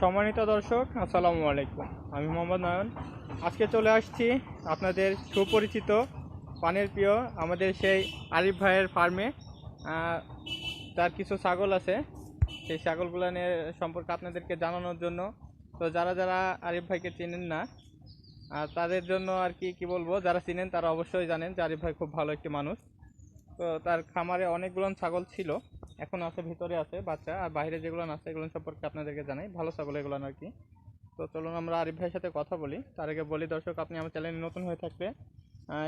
সম্মানিত দর্শক, আসসালামু আলাইকুম। আমি মোহাম্মদ নয়ন। আজকে চলে আসছি আপনাদের সুপরিচিত, পানের প্রিয়, আমাদের সেই আরিফ ভাইয়ের ফার্মে। তার কিছু ছাগল আছে। সেই ছাগলগুলো নিয়ে সম্পর্কে আপনাদেরকে জানানোর জন্য। তো যারা যারা আরিফ ভাইকে চেনেন না তাদের জন্য আর কি কি বলব, যারা চিনেন তারা অবশ্যই জানেন যে আরিফ ভাই খুব ভালো একটি মানুষ। তো তার খামারে অনেকগুলো ছাগল ছিল। এখন আছে, ভিতরে আছে বাচ্চা। আর বাইরে যেগুলো আছে এগুলো সম্পর্কে আপনাদেরকে জানাই। ভালো ছাগল এগুলো আর কি? তো চলুন আমরা আরিফ ভাইয়ের সাথে কথা বলি। তার আগে বলি, দর্শক, আপনি আমার চ্যানেলে নতুন হয়ে থাকলে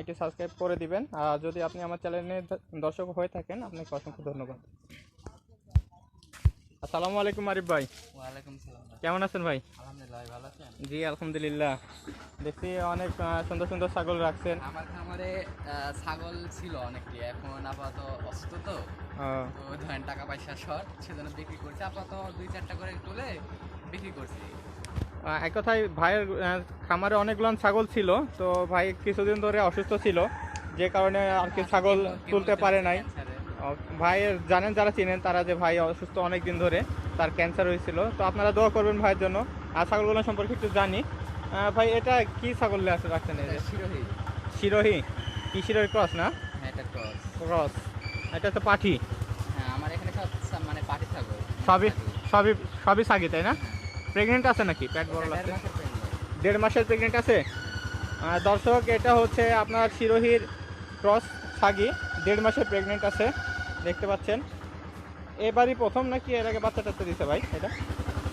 একটি সাবস্ক্রাইব করে দিবেন। আর যদি আপনি আমার চ্যানেলে দর্শক হয়ে থাকেন, আপনাকে অসংখ্য ধন্যবাদ। আসসালামু আলাইকুম আরিফ ভাই। ওয়ালাইকুম সালাম কেমন আছেন ভাই? আলহামদুলিল্লাহ ভালো আছেন? জি আলহামদুলিল্লাহ। দেখছি অনেক সুন্দর সুন্দর ছাগল রাখছেন। আমার খামারে ছাগল ছিল অনেকটি এখন আপাতত অসুস্থ তো। ধরেন টাকা পয়সা শর্ট সেজন্য বিক্রি করছি। আপাতত দুই চারটা করে তুলে বিক্রি করছি। এক কথায় ভাইয়ের খামারে অনেকগুলো ছাগল ছিল তো ভাই কিছুদিন ধরে অসুস্থ ছিল। যে কারণে আর কি ছাগল তুলতে পারে নাই। ভাইয়ের জানেন যারা চিনেন তারা যে ভাই অসুস্থ অনেক দিন ধরে তার ক্যান্সার হয়েছিল। তো আপনারা দোয়া করবেন ভাইয়ের জন্য। আর ছাগলগুলো সম্পর্কে একটু জানি। ভাই এটা কি ছাগল আছে রাখছেন শিরোহী। শিরোহী? কি শিরোহী ক্রস না? হ্যাঁ এটা ক্রস ক্রস এটা তো পাঠি। হ্যাঁ আমার এখানে সব সব মানে ছাগল। সবই সবই সবই সাগি তাই না? প্রেগনেন্ট আছে নাকি? পেট বড় লাগছে। দেড় মাসের প্রেগনেন্ট আছে? দর্শক এটা হচ্ছে আপনার শিরোহির ক্রস ছাগি। দেড় মাসের প্রেগনেন্ট আছে। দেখতে পাচ্ছেন। এবারই প্রথম নাকি এর আগে বাচ্চা টাচ্চা দিছে ভাই এটা?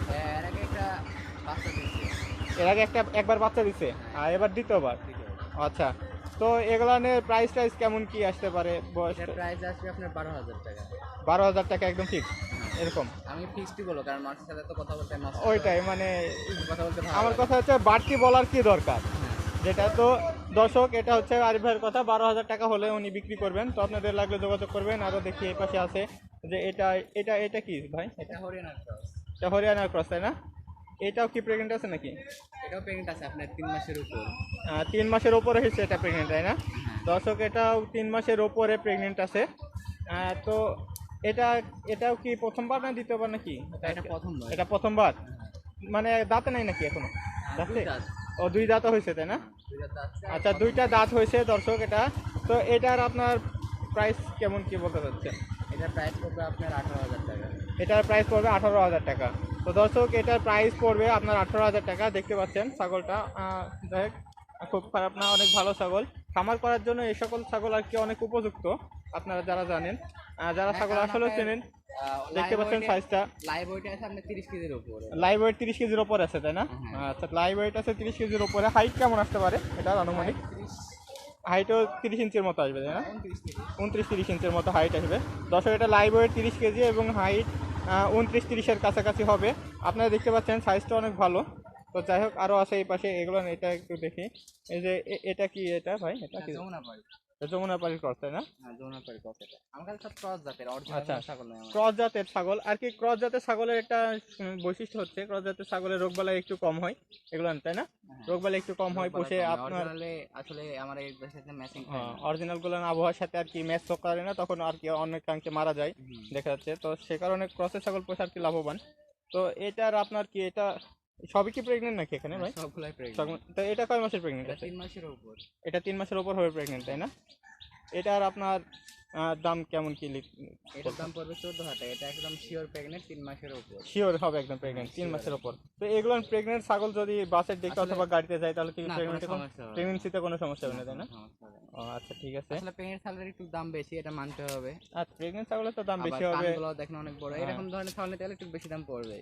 হ্যাঁ, এর আগে একটা বাচ্চা দিয়েছে এর আগে একটা একবার বাচ্চা দিছে? আর এবার দ্বিতীয়বার? আচ্ছা তো এগুলা নিয়ে প্রাইস টাইস কেমন কি আসতে পারে? বয়স প্রাইস আসবে আপনার বারো হাজার টাকা। বারো হাজার টাকা একদম ফিক্স এরকম? আমি ফিক্সডই বলো কারণ মানুষের সাথে তো কথা বলতে ওইটাই মানে কথা বলতে আমার কথা হচ্ছে বাড়তি বলার কি দরকার? হ্যাঁ। যেটা তো দর্শক এটা হচ্ছে আরিফ ভাইয়ের কথা। বারো হাজার টাকা হলে উনি বিক্রি করবেন। তো আপনাদের লাগলে যোগাযোগ করবেন। আরও দেখি এই পাশে আছে যে এটা এটা এটা কি ভাই? এটা হরিয়ানার ক্রস। এটা হরিয়ানার ক্রস তাই না? এটাও কি প্রেগনেন্ট আছে নাকি? এটাও প্রেগনেন্ট আছে আপনার তিন মাসের উপর। তিন মাসের ওপরে হয়েছে এটা প্রেগনেন্ট তাই না? হ্যাঁ। দর্শক এটাও তিন মাসের ওপরে প্রেগনেন্ট আছে। তো এটা এটাও কি প্রথমবার না দ্বিতীয়বার নাকি? এটা প্রথমবার। এটা প্রথমবার? মানে দাঁতে নাই নাকি এখনও? হ্যাঁ, দাঁতে। ও দুই দাঁতও হয়েছে তাই না। আচ্ছা দুইটা দাঁত হয়েছে দর্শক এটা। তো এটার আপনার প্রাইস কেমন কি বলতে চাচ্ছেন? এটার প্রাইস পড়বে আপনার আঠারো হাজার টাকা। এটার প্রাইস পড়বে আঠারো হাজার টাকা। তো দর্শক এটার প্রাইস পড়বে আপনার আঠারো হাজার টাকা। দেখতে পাচ্ছেন ছাগলটা। যাই খুব খারাপ না অনেক ভালো ছাগল। খামার করার জন্য এই সকল ছাগল আর কি অনেক উপযুক্ত আপনারা যারা জানেন। যারা ছাগল আসলে চেনেন দেখতে পাচ্ছেন সাইজটা লাইভ ওয়েটে আছে আপনার তিরিশ কেজির উপরে। লাইভ ওয়েট তিরিশ কেজির ওপর আছে তাই না? হ্যাঁ। আচ্ছা লাইভ ওয়েট আছে তিরিশ কেজির ওপরে হাইট কেমন আসতে পারে? এটা আনুমানিক। হাইটও তিরিশ ইঞ্চির মতো আসবে তাই না? উনত্রিশ তিরিশ উনত্রিশ তিরিশ ইঞ্চের মতো হাইট আসবে। দর্শক এটা লাইভ ওয়েট তিরিশ কেজি এবং হাইট উনত্রিশ তিরিশের কাছাকাছি হবে। আপনারা দেখতে পাচ্ছেন সাইজটা অনেক ভালো। তো যাই হোক আরও আছে এই পাশে এগুলো এটা একটু দেখি। এই যে এটা কি এটা ভাই? এটা কি? যমুনা পাড়ি। যমুনা পাড়ির ক্রস তাই না? হ্যাঁ যমুনা পাড়ি কত এটা। আমার কাছে সব ক্রস জাতের আচ্ছা। ছাগল ক্রস জাতের ছাগল। আর কি ক্রস জাতের ছাগলের একটা বৈশিষ্ট্য হচ্ছে ক্রস জাতের ছাগলের রোগবালাই একটু কম হয়। এগুলো তাই না? হ্যাঁ। রোগবালাই একটু কম হয় পোষে আপনার আসলে আমার এই সাথে ম্যাচিং অরিজিনালগুলো আবহাওয়ার সাথে আর কি ম্যাচ করে না তখন আর কি অনেকাংশে মারা যায় দেখা যাচ্ছে। তো সে কারণে ক্রসের ছাগল পোষা আর কি লাভবান। তো এটার আপনার কি এটা সবই কি প্রেগনেন্ট নাকি এখানে ভাই? সবগুলাই প্রেগনেন্ট তো এটা কয় মাসের প্রেগনেন্ট এটা আছে? তিন মাসের উপর এটা তিন মাসের ওপর হবে প্রেগনেন্ট তাই না? এটার আপনার দাম কেমন কি এটার দাম পড়বে চোদ্দ হাজার টাকা। এটা একদম শিওর প্রেগনেন্ট তিন মাসের উপর শিওর হবে একদম প্রেগনেন্ট তিন মাসের ওপর। তো এগুলো প্রেগনেন্ট ছাগল যদি বাসের দিকে অথবা গাড়িতে যায় তাহলে কি কোনো প্রেগনেন্টে সমস্যা হবে না। প্রেগনেন্সিতে কোনো সমস্যা হবে না তাই না। ও আচ্ছা ঠিক আছে। আসলে প্রেগনেন্ট ছাগলের একটু দাম বেশি এটা মানতে হবে। আর প্রেগনেন্ট ছাগলের তো দাম বেশি হবে। দেখেন অনেক বড়। হ্যাঁ। এরকম ধরনের ছাগল নিতে গেলে একটু বেশি দাম পড়বে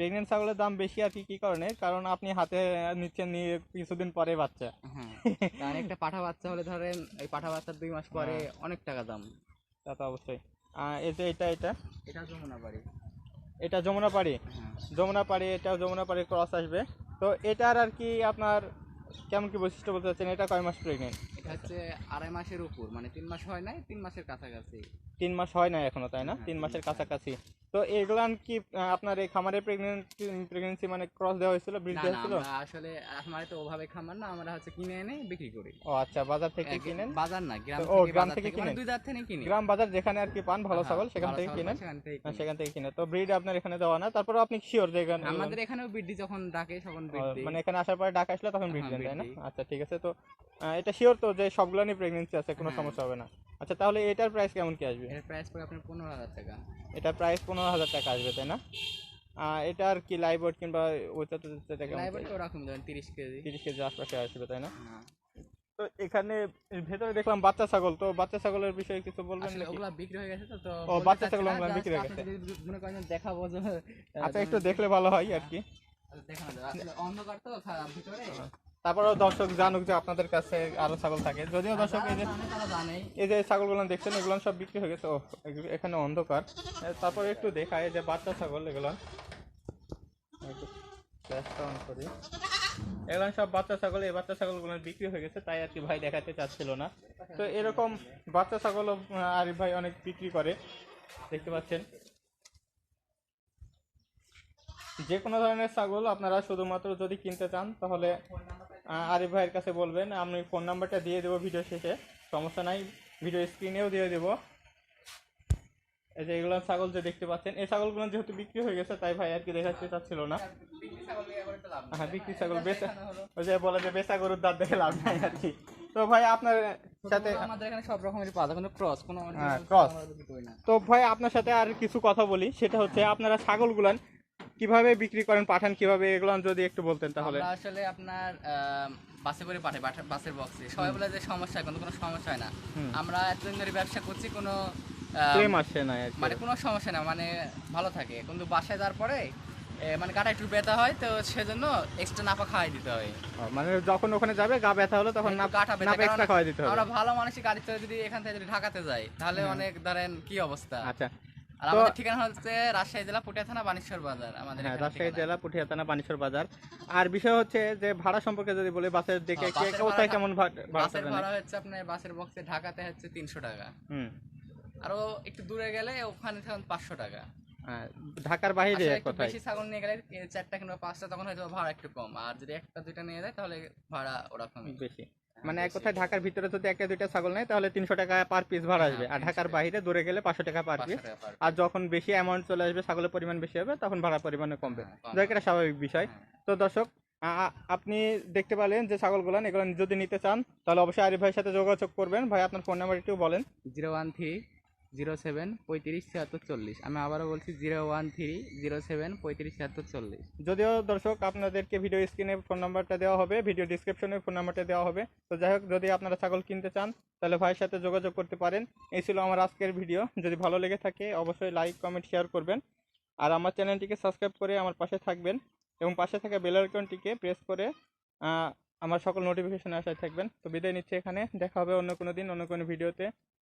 প্রেগনেন্ট ছাগলের দাম বেশি আর কি কি কারণে? কারণ আপনি হাতে নিচ্ছেন নিয়ে কিছুদিন পরে বাচ্চা। হ্যাঁ একটা পাঠা বাচ্চা হলে ধরেন এই পাঠা বাচ্চার দুই মাস পরে হ্যাঁ। অনেক টাকা দাম। তা তো অবশ্যই। এই যে এটা এটা? এটা যমুনা বাড়ি। এটা যমুনা পাড়ি হ্যাঁ। যমুনা পাড়ি এটাও যমুনা পাড়ি ক্রস আসবে। তো এটার আর কি আপনার কেমন কি বৈশিষ্ট্য বলতে চাচ্ছেন? এটা কয় মাস প্রেগনেন্ট এটা হচ্ছে আড়াই মাসের উপর মানে তিন মাস হয় নাই তিন মাসের কাছাকাছি। তিন মাস হয় না এখনও তাই না? হ্যাঁ, তিন মাসের কাছাকাছি। তো এগুলান কি আপনার এই খামারের প্রেগনেন্সি প্রেগনেন্সি মানে ক্রস দেওয়া হয়েছিল ব্রিড দেওয়া না হয়েছিল? আসলে আমার তো ওভাবে খামার না আমরা হচ্ছে কিনে এনে বিক্রি করি। ও আচ্ছা বাজার থেকে কিনেন? বাজার না গ্রাম থেকে গ্রাম বাজার থেকে মানে কিনেন? দুই জাত থেকে কিনি। গ্রাম বাজার যেখানে আর কি পান ভালো হ্যাঁ, ছাগল সেখান থেকে কিনেন? সেখান থেকে হ্যাঁ, কিনি। সেখান থেকে কিনে তো ব্রিড আপনার এখানে দেওয়া না? তারপরে আপনি শিওর যে এখানে আমাদের এখানেও বৃদ্ধি যখন ডাকে তখন বৃদ্ধি মানে এখানে আসার পরে ডাক আসলে তখন ব্রিড দেন তাই না? আচ্ছা ঠিক আছে। তো এটা শিওর তো যে সবগুলোরই প্রেগনেন্সি আছে কোনো হ্যাঁ। সমস্যা হবে না। আচ্ছা তাহলে এটার প্রাইস কেমন কি আসবে? এর প্রাইস পড়ে আপনার পনেরো হাজার টাকা। এটা প্রাইস পনেরো হাজার টাকা আসবে তাই না? আহ, এটার কি ওয়েট কিংবা ওইটা তো ওরকম ধরেন তিরিশ কেজি। তিরিশ কেজি আশপাশে আসবে তাই না? হ্যাঁ। তো এখানে ভেতরে দেখলাম বাচ্চা ছাগল তো বাচ্চা ছাগলের বিষয়ে কিছু বলবেন নাকি? ওগুলা বিক্রি হয়ে গেছে তো ও, বাচ্চা ছাগল ওগুলা বিক্রি হয়ে গেছে। মনে করেন দেখাবো আচ্ছা একটু দেখলে ভালো হয় আর কি। আচ্ছা, দেখানো আসলে অন্ধকার তো ভিতরে। তারপরেও দর্শক জানুক যে আপনাদের কাছে আরও ছাগল থাকে। যদিও দর্শক এই যে এই যে ছাগলগুলো দেখছেন এগুলো সব বিক্রি হয়ে গেছে। ও এখানে অন্ধকার। তারপরে একটু দেখায় যে বাচ্চা ছাগল এগুলো। করি। এগুলো সব বাচ্চা ছাগল এই বাচ্চা ছাগলগুলো বিক্রি হয়ে গেছে তাই আর কি ভাই দেখাতে চাচ্ছিল না। তো এরকম বাচ্চা ছাগলও আরিফ ভাই অনেক বিক্রি করে। দেখতে পাচ্ছেন। যে কোনো ধরনের ছাগল আপনারা শুধুমাত্র যদি কিনতে চান তাহলে আরিফ ভাইয়ের কাছে বলবেন আমি ফোন নাম্বারটা দিয়ে দেবো ভিডিও শেষে সমস্যা নাই ভিডিও স্ক্রিনেও দিয়ে দেবো এই যে এগুলো ছাগল যে দেখতে পাচ্ছেন এই ছাগলগুলো যেহেতু বিক্রি হয়ে গেছে তাই ভাই আর কি দেখাতে চাচ্ছিল না। হ্যাঁ বিক্রি ছাগল বেচা ওই যে বলে যে বেচা গরুর দাঁত দেখে লাভ নাই আর কি তো ভাই আপনার সাথে আমাদের এখানে সব রকমের পাওয়া যায় কোনো ক্রস কোনো হ্যাঁ, original cross। আমরা বিক্রি করি না তো ভাই আপনার সাথে আর কিছু কথা বলি সেটা হচ্ছে আপনারা ছাগলগুলান কীভাবে বিক্রি করেন পাঠান কীভাবে এগুলো যদি একটু বলতেন তাহলে। আসলে আপনার বাসে করে পাঠাই বাসের বক্সে সবাই বলে যে সমস্যা কিন্তু কোনো সমস্যা হয় না। আমরা এতদিন ধরে ব্যবসা করছি কোনো ক্লেম আসছে না মানে কোনো সমস্যা না মানে ভালো থাকে। কিন্তু বাসায় যাওয়ার পরে মানে গাটা একটু ব্যথা হয় তো সেজন্য এক্সট্রা নাপা খাওয়াই দিতে হয়। মানে যখন ওখানে যাবে গা ব্যথা হলো তখন না গাটা ব্যথা, এক্সট্রা খাওয়াই দিতে হবে। আমরা ভালো মানুষই গাড়ি চড়ে যদি এখান থেকে যদি ঢাকাতে যাই তাহলে অনেক ধরেন কি অবস্থা? আচ্ছা। আর আমাদের ঠিকানা হচ্ছে রাজশাহী জেলা পুটিয়া থানা বানেশ্বর বাজার আমাদের হ্যাঁ রাজশাহী জেলা পুঠিয়া থানা বাজার। আর বিষয় হচ্ছে যে ভাড়া সম্পর্কে যদি বলি বাসের দিকে হ্যাঁ, কোথায় কেমন বাসের ভাড়া হচ্ছে আপনার বাসের বক্সে ঢাকাতে হচ্ছে তিনশো টাকা। হুম। আরও একটু দূরে গেলে ওখানে তখন পাঁচশো টাকা। হ্যাঁ, ঢাকার বাইরে একটু কোথায়? বেশি ছাগল নিয়ে গেলে চারটা কিংবা পাঁচটা তখন হয়তো ভাড়া একটু কম। আর যদি একটা দুইটা নিয়ে যায় তাহলে ভাড়া ওরকমই। বেশি। মানে এক কথায় ঢাকার ভিতরে যদি একটা দুইটা ছাগল নেয় তাহলে তিনশো টাকা পার পিস ভাড়া আসবে। হ্যাঁ, আর ঢাকার বাইরে দূরে গেলে পাঁচশো টাকা পার পিস আর যখন বেশি অ্যামাউন্ট চলে আসবে ছাগলের পরিমাণ বেশি হবে তখন ভাড়া পরিমাণে কমবে। হ্যাঁ, যাই একটা এটা স্বাভাবিক বিষয়। হ্যাঁ। তো দর্শক আপনি দেখতে পেলেন যে ছাগলগুলো এগুলো যদি নিতে চান তাহলে অবশ্যই আরিফ ভাইয়ের সাথে যোগাযোগ করবেন। ভাই আপনার ফোন নাম্বার একটু বলেন। Zero one three zero seven পঁয়ত্রিশ ছিয়াত্তর চল্লিশ। আমি আবারও বলছি zero one three zero seven পঁয়ত্রিশ ছিয়াত্তর চল্লিশ। যদিও দর্শক, আপনাদেরকে ভিডিও স্ক্রিনে ফোন নাম্বারটা দেওয়া হবে, ভিডিও ডিসক্রিপশনে ফোন নাম্বারটা দেওয়া হবে। তো যাই হোক, যদি আপনারা ছাগল কিনতে চান, তাহলে ভাইয়ের সাথে যোগাযোগ করতে পারেন। এই ছিল আমার আজকের ভিডিও। যদি ভালো লেগে থাকে, অবশ্যই লাইক কমেন্ট শেয়ার করবেন। আর আমার চ্যানেলটিকে সাবস্ক্রাইব করে আমার পাশে থাকবেন এবং পাশে থাকা বেল আইকনটিকে প্রেস করে আমার সকল নোটিফিকেশন আশায় থাকবেন। তো বিদায় নিচ্ছি এখানে। দেখা হবে অন্য কোনো দিন, অন্য কোনো ভিডিওতে।